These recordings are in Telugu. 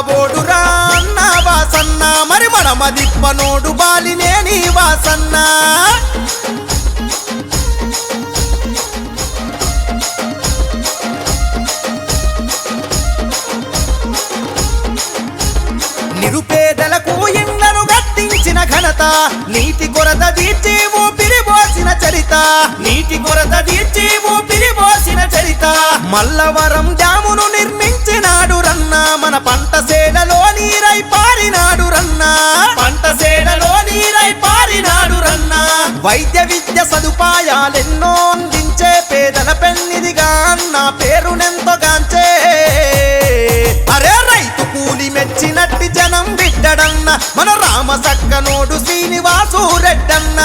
బాబోడురా అన్న వాసన్న. మరి మనమ దిప్పనోడు బాలినేని వాసన్న. నిరుపేదలకు ఇండ్లను గట్టించిన ఘనత నీటి కొరత తీర్చి ఊపిరి పోసిన చరిత. నీటి కొరత తీర్చి ఊపిరి పోసిన చరిత. మల్లవరం డ్యామును మన పంట సేలలో నీరై పారినాడు రన్నా. పంట సేడలో నీరై పారినాడు రన్నా. వైద్య విద్య సదుపాయాలెన్నో అందించే పేదల పెన్నిదిగా నా పేరునెంతో గాంచే. అరే రైతు కూలి మెచ్చినట్టి జనం బిడ్డడన్న మన రామ సక్కనోడు శ్రీనివాసు రెడ్డన్న.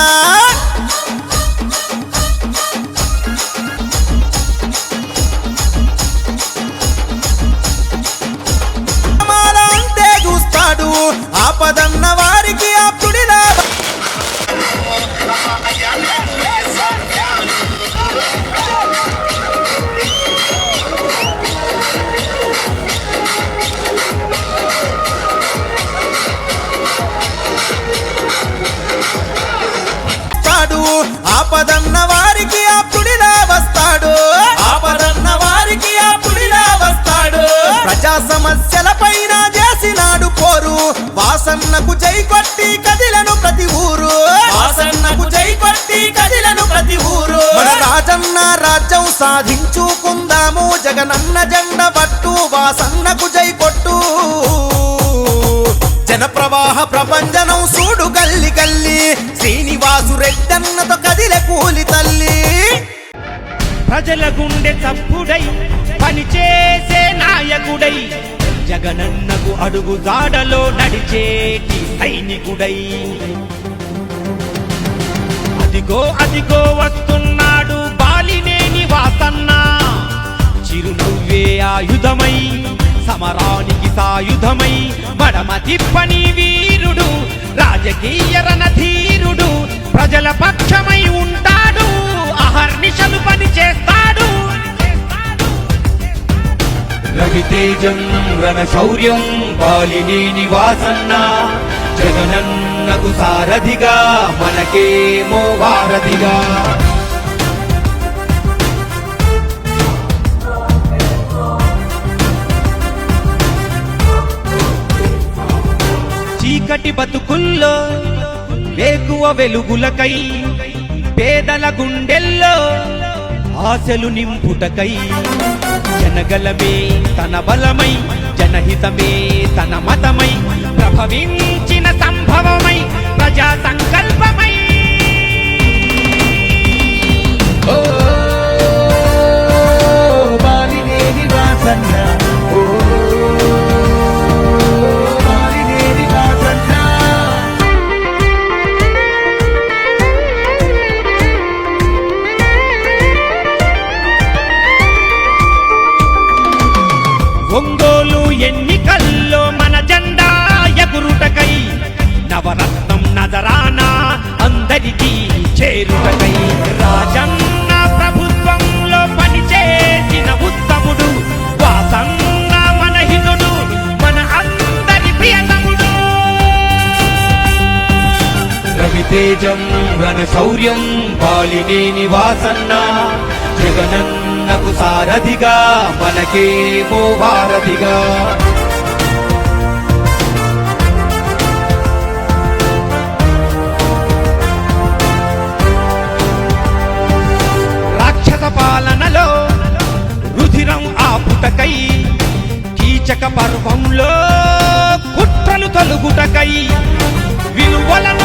ఆపదన్న వారికి ఆప్తుడిలా వస్తాడు. ఆపదన్న వారికి అప్పుడిలా వస్తాడు. ప్రజా సమస్యల పైన చేసినాడు పోరు. వాసన్నకు జై కొట్టి కదిలను ప్రతి ఊరు. వాసన్నకు జై కొట్టి కదిలను ప్రతి ఊరు. రాజన్న రాజ్యం సాధించుకుందాము. జగనన్న జెండ పట్టు వాసన్నకు జై కొట్టు. జన ప్రవాహ ప్రపంచనం చూడు గల్లి గల్లి. శ్రీనివాసు రెడ్డన్నతో కదిలే కూలి తల్లి. ప్రజల గుండె చప్పుడై పనిచేసే నాయకుడై జగనన్నకు అడుగు జాడలో నడిచేటి సైనికుడై. అదిగో అదిగో వస్తున్నాడు బాలినేని వాసన్న. చిరునవ్వే ఆయుధమై సమరానికి సాయుధమై మడమ తిప్పని వీరుడు రాజకీయ రణధీరుడు. ప్రజల పక్షమై ఉంటాడు. అహర్నిశలు పని చేస్తాడు రవితేజం రణశౌర్యం బాలినేని వాసన్న జగనన్నకు సారథిగా మనకేమో వారధిగా. చీకటి బతుకు వేకువ వెలుగులకై పేదల గుండెల్లో ఆశలు నింపుటకై జనగలమే తన బలమై జనహితమే తన మతమై ప్రభవించిన సంభవమై ప్రజా సంకల్ప తేజం రణ శౌర్యం బాలినే నివాసన్న జగనన్నకు సారథిగా మనకే మనకేమో భారతిగా. పర్వంలో కుట్రలు తలుగుటకై విలువలను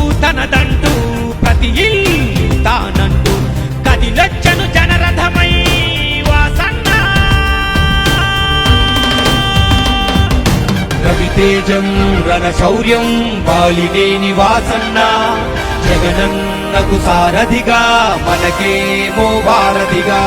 తనదంటూ ప్రతి తానంటూ కదిలొచ్చను జనరథమై వాసన్న. రవితేజం రణ శౌర్యం బాలినేని వాసన్న జగనన్నకు సారథిగా మనకేమో వారధిగా